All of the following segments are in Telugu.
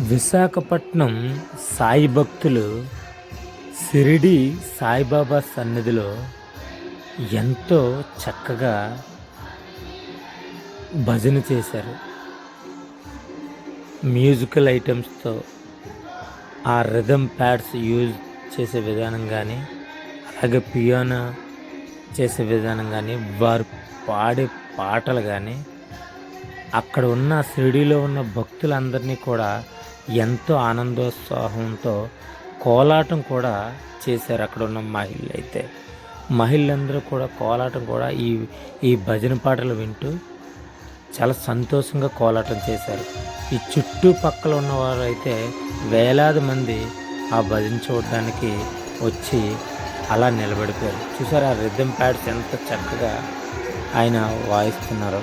విశాఖపట్నం సాయి భక్తులు షిరిడి సాయిబాబా సన్నిధిలో ఎంతో చక్కగా భజన చేశారు. మ్యూజికల్ ఐటమ్స్తో ఆ రిథమ్ ప్యాడ్స్ యూజ్ చేసే విధానం కానీ అలాగే పియానో చేసే విధానం కానీ వారు పాడే పాటలు కానీ అక్కడ ఉన్న షిరిడీలో ఉన్న భక్తులందరినీ కూడా ఎంతో ఆనందోత్సాహంతో కోలాటం కూడా చేశారు అక్కడ ఉన్న మహిళలు అయితే. మహిళలందరూ కూడా కోలాటం కూడా ఈ ఈ భజన పాటలు వింటూ చాలా సంతోషంగా కోలాటం చేశారు. ఈ చుట్టుపక్కల ఉన్నవారు అయితే వేలాది మంది ఆ భజన చూడడానికి వచ్చి అలా నిలబడిపోయారు. చూసారు ఆ రిథమ్ ప్యాడ్స్ ఎంత చక్కగా ఆయన వాయిస్తున్నారు.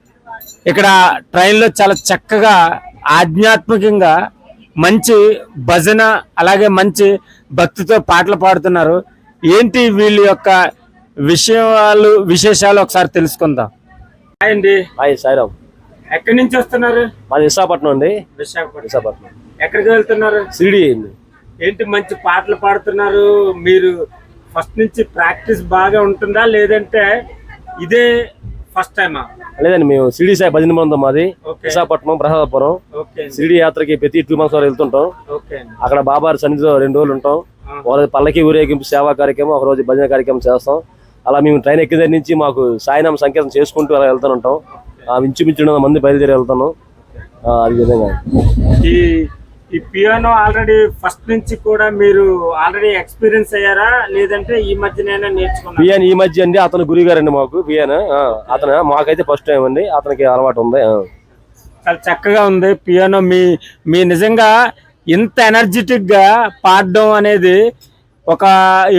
ఇక్కడ ట్రైన్లో చాలా చక్కగా ఆధ్యాత్మికంగా మంచి భజన అలాగే మంచి భక్తితో పాటలు పాడుతున్నారు. ఏంటి వీళ్ళ యొక్క విషయాలు విశేషాలు ఒకసారి తెలుసుకుందాం. అండి. హాయ్ సాయిరామ్ ఎక్కడి నుంచి వస్తున్నారు? మాది విశాఖపట్నం అండి. విశాఖపట్నం. విశాఖపట్నం. ఎక్కడికి వెళ్తున్నారు? సిడి ఏంటి మంచి పాటలు పాడుతున్నారు? మీరు ఫస్ట్ నుంచి ప్రాక్టీస్ బాగా ఉంటుందా? లేదంటే ఇదే ఫస్ట్ టైమా లేదండి మేము సిడి సాయి భజన బృందం మాది. ఓకే. విశాఖపట్నం ప్రసాదపురం. సిడి యాత్రకి ప్రతి టూ మంత్స్ వరకు వెళ్తుంటాం. అక్కడ బాబారి సన్నిధిలో రెండు రోజులు ఉంటాం. వాళ్ళ పల్లకి ఊరేగింపు సేవా కార్యక్రమం ఒక రోజు భజన కార్యక్రమం చేస్తాం. అలా మేము ట్రైన్ ఎక్కిన దగ్గర నుంచి మాకు సాయినామ సంకేతం చేసుకుంటూ అలా వెళ్తూ ఉంటాం. ఆ ఇంచుమించు మంది బయలుదేరి వెళ్తాను అది విధంగా. ఈ ఈ పియానో ఆల్రెడీ ఫస్ట్ నుంచి కూడా మీరు ఆల్రెడీ ఎక్స్పీరియన్స్ అయ్యారా? లేదంటే ఈ మధ్యనైనా నేర్చుకున్నారా? పియాన్ ఈ మధ్య అండి అతను గురి గారండి మాకు పియాన్. అతను మాకైతే ఫస్ట్ టైం అండి అతనికి అలవాటు ఉంది. చాలా చక్కగా ఉంది పియానో. మీ మీ నిజంగా ఇంత ఎనర్జెటిక్గా పాడడం అనేది ఒక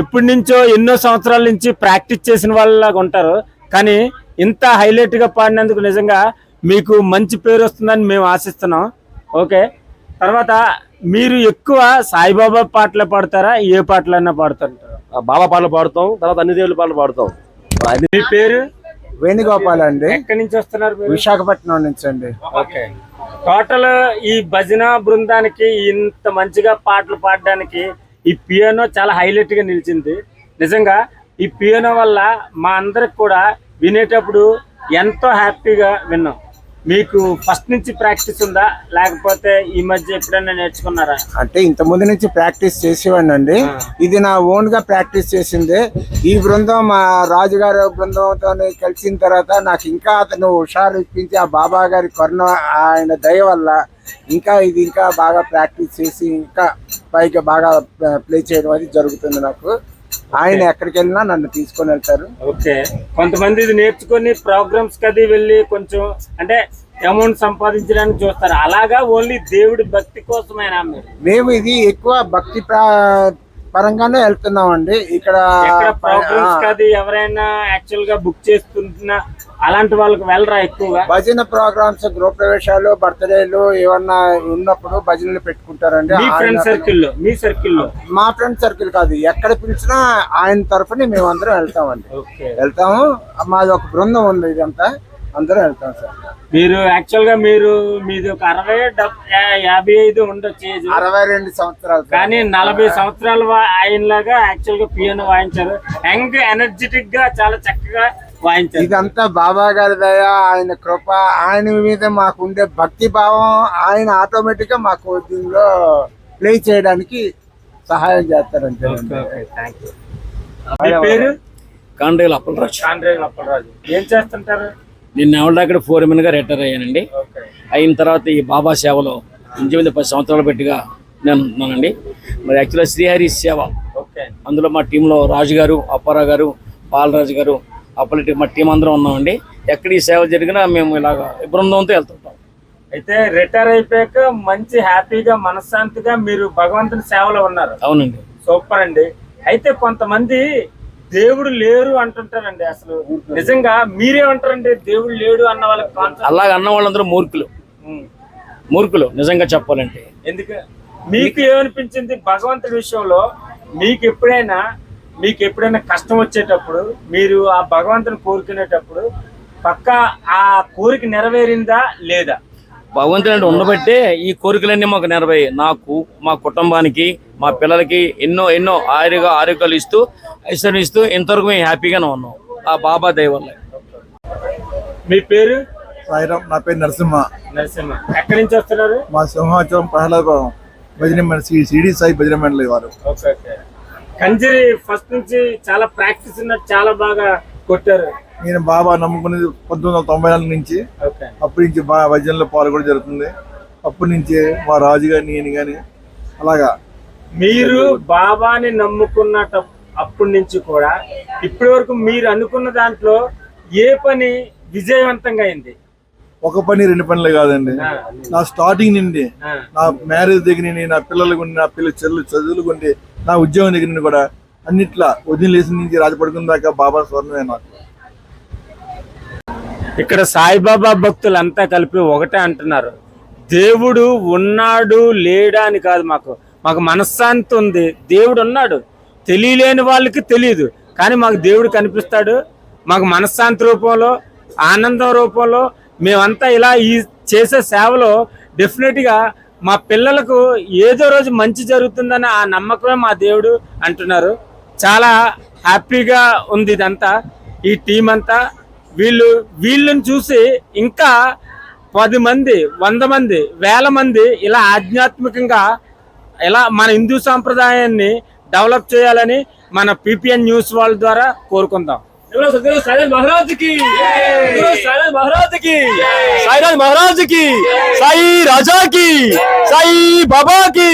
ఎప్పటి నుంచో ఎన్నో సంవత్సరాల నుంచి ప్రాక్టీస్ చేసిన వాళ్ళలాగా ఉంటారు. కానీ ఇంత హైలైట్గా పాడినందుకు నిజంగా మీకు మంచి పేరు వస్తుందని మేము ఆశిస్తున్నాం. ఓకే? తర్వాత మీరు ఎక్కువ సాయిబాబా పాటలే పాడతారా? ఏ పాటలైనా పాడుతుంటారా? ఆ బాబా పాటలు పాడుతాం తర్వాత అన్ని దేవుళ్ళ పాటలు పాడుతాం. అన్ని మీ పేరు? వేణుగోపాల్ అండి. ఎక్కడి నుంచి వస్తున్నారు మీరు? విశాఖపట్నం నుంచి అండి. ఓకే. టోటల్ ఈ భజన బృందానికి ఇంత మంచిగా పాటలు పాడడానికి ఈ పియానో చాలా హైలైట్గా నిలిచింది. నిజంగా ఈ పియానో వల్ల మా అందరికి కూడా వినేటప్పుడు ఎంతో హ్యాపీగా విన్నాం. మీకు ఫస్ట్ నుంచి ప్రాక్టీస్ ఉందా? లేకపోతే ఈ మధ్య ఎప్పుడైనా నేర్చుకున్నారా? అంటే ఇంత ముందు నుంచి ప్రాక్టీస్ చేసేవాడిని అండి. ఇది నా ఓన్గా ప్రాక్టీస్ చేసింది. ఈ బృందం మా రాజుగారి బృందంతో కలిసిన తర్వాత నాకు ఇంకా అతను హుషారు ఇప్పించి ఆ బాబా గారి కరుణ ఆయన దయ వల్ల ఇంకా ఇది ఇంకా బాగా ప్రాక్టీస్ చేసి ఇంకా పైగా బాగా ప్లే చేయడం అది జరుగుతుంది నాకు. ఆయన ఎక్కడికి వెళ్ళినా నన్ను తీసుకొని వెళ్తారు. ఓకే. కొంతమంది ఇది నేర్చుకొని ప్రోగ్రామ్స్ కది వెళ్ళి కొంచెం అంటే అమౌంట్ సంపాదించడానికి చూస్తారు. అలాగా ఓన్లీ దేవుడి భక్తి కోసమేనా మీరు? మేము ఇది ఎక్కువ భక్తి పరంగానే వెళ్తున్నామండి. ఇక్కడ ఎవరైనా యాక్చువల్గా బుక్ అలాంటి వాళ్ళకి వెళ్ళరా ఎక్కువగా? భజన ప్రోగ్రామ్స్ గృహప్రవేశాలు బర్త్డేలు ఏమన్నా ఉన్నప్పుడు భజనలు పెట్టుకుంటారండి. మీ ఫ్రెండ్ సర్కిల్లో మీ సర్కిల్లో మా ఫ్రెండ్ సర్కిల్ కాదు. ఎక్కడ పిలిచినా ఆయన తరఫున మేము అందరం వెళ్తామండి వెళ్తాము. మాది ఒక బృందం ఉంది ఇదంతా. అందరం వెళ్తాం సార్. మీరు యాక్చువల్గా మీరు మీది ఒక అరవై డెబ్- యా- యాభై ఐదు ఉండొచ్చు ఏజ్. అరవై రెండు సంవత్సరాలు సార్. కానీ నలభై సంవత్సరాల ఆయనలాగా యాక్చువల్గా పియానో వాయించారు. యంగ్ ఎనర్జెటిక్గా చాలా చక్కగా వాయించారు. ఇదంతా బాబా గారి దయ ఆయన కృప ఆయన మీద మాకు ఉండే భక్తి భావం ఆయన ఆటోమేటిక్గా మాకు దీనిలో ప్లే చేయడానికి సహాయం చేస్తారంటే మీ పేరు? కాండ్రేలు అప్పలరాజు. కాండ్రేగుల అప్పలరాజు. ఏం చేస్తుంటారు? నిన్న ఎవరి దగ్గర ఫోర్మెన్గా రిటైర్ అయ్యానండి. అయిన తర్వాత ఈ బాబా సేవలో ఇంచుమించు పది సంవత్సరాలు పెట్టిగా నేను ఉన్నానండి. మరి యాక్చువల్గా శ్రీహరి సేవ. ఓకే అందులో మా టీంలో రాజు గారు అప్పారావు గారు బాలరాజు గారు అప్పటి మా టీం అందరం ఉన్నామండి. ఎక్కడ ఈ సేవ జరిగినా మేము ఇలాగ బృందంతో వెళ్తుంటాం. అయితే రిటైర్ అయిపోయాక మంచి హ్యాపీగా మనశ్శాంతిగా మీరు భగవంతుని సేవలో ఉన్నారు. అవునండి. సూపర్ అండి. అయితే కొంతమంది దేవుడు లేరు అంటుంటారండి అసలు. నిజంగా మీరేమంటారండి దేవుడు లేడు అన్న వాళ్ళకి అలాగ అన్న వాళ్ళందరూ మూర్ఖులు. మూర్ఖులు నిజంగా చెప్పాలంటే. ఎందుకు? మీకు ఏమనిపించింది భగవంతుడి విషయంలో? మీకు ఎప్పుడైనా మీకు ఎప్పుడైనా కష్టం వచ్చేటప్పుడు మీరు ఆ భగవంతుని కోరుకునేటప్పుడు పక్క ఆ కోరిక నెరవేరిందా లేదా? భగవంతుని అంటే ఉండబట్టే ఈ కోరికలన్నీ మాకు నెరవేయి నాకు మా కుటుంబానికి మా పిల్లలకి ఎన్నో ఎన్నో ఆరోగ్య ఆరోగ్యాలు ఇస్తూ ఐశ్వర్యం ఇస్తూ ఇంతవరకు మేము హ్యాపీగానే ఉన్నాం. ఆ బాబా దయ వల్ల. మీ పేరు? సాయిరామ్ నా పేరు నరసింహ. నరసింహ. ఎక్కడి నుంచి వస్తున్నారు? మా సింహాచలం ప్రహ్లాదపురం భజన మండలి సిడి సాయి భజన మండలి వారు. Okay okay. కంజరి ఫస్ట్ నుంచి చాలా ప్రాక్టీస్ ఉన్నట్టు చాలా బాగా కొట్టారు. నేను బాబా నమ్ముకునేది పంతొమ్మిది వందల తొంభై నాలుగు నుంచి. అప్పటి నుంచి బాగా భజనలో పాల్గొనడం జరుగుతుంది. అప్పటి నుంచి మా రాజు గాని నేను కానీ అలాగా. మీరు బాబాని నమ్ముకున్నట అప్పటి నుంచి కూడా ఇప్పటి వరకు మీరు అనుకున్న దాంట్లో ఏ పని విజయవంతంగా అయింది? ఒక పని రెండు పనులు కాదండి. నా స్టార్టింగ్ నుండి నా మ్యారేజ్ దగ్గర నా పిల్లలు గుండి నా పిల్లల చెల్లు చదువులు గుండి నా ఉద్యోగం దగ్గర నుండి కూడా అన్నిట్లా ఉదయం లేచిన నుంచి రాజపడుకున్న దాకా బాబా స్వర్ణమే నాకు. ఇక్కడ సాయిబాబా భక్తులంతా కలిపి ఒకటే అంటున్నారు. దేవుడు ఉన్నాడు లేడా అని కాదు మాకు. మాకు మనశ్శాంతి ఉంది. దేవుడు ఉన్నాడు. తెలియలేని వాళ్ళకి తెలియదు కానీ మాకు దేవుడు కనిపిస్తాడు. మాకు మనశ్శాంతి రూపంలో ఆనందం రూపంలో మేమంతా ఇలా ఈ చేసే సేవలో డెఫినెట్గా మా పిల్లలకు ఏదో రోజు మంచి జరుగుతుందని ఆ నమ్మకమే మా దేవుడు అంటున్నారు. చాలా హ్యాపీగా ఉంది ఇదంతా. ఈ టీం అంతా. వీళ్ళు వీళ్ళని చూసి ఇంకా పది మంది వంద మంది వేల మంది ఇలా ఆధ్యాత్మికంగా ఇలా మన హిందూ సాంప్రదాయాన్ని డెవలప్ చేయాలని మన పిపిఎన్ న్యూస్ వాళ్ళ ద్వారా కోరుకుందాం. మహారాజుకి. మహారాజుకి. సాయిరాజ్ మహారాజుకి. సాయి రాజాకి. సాయి బాబాకి.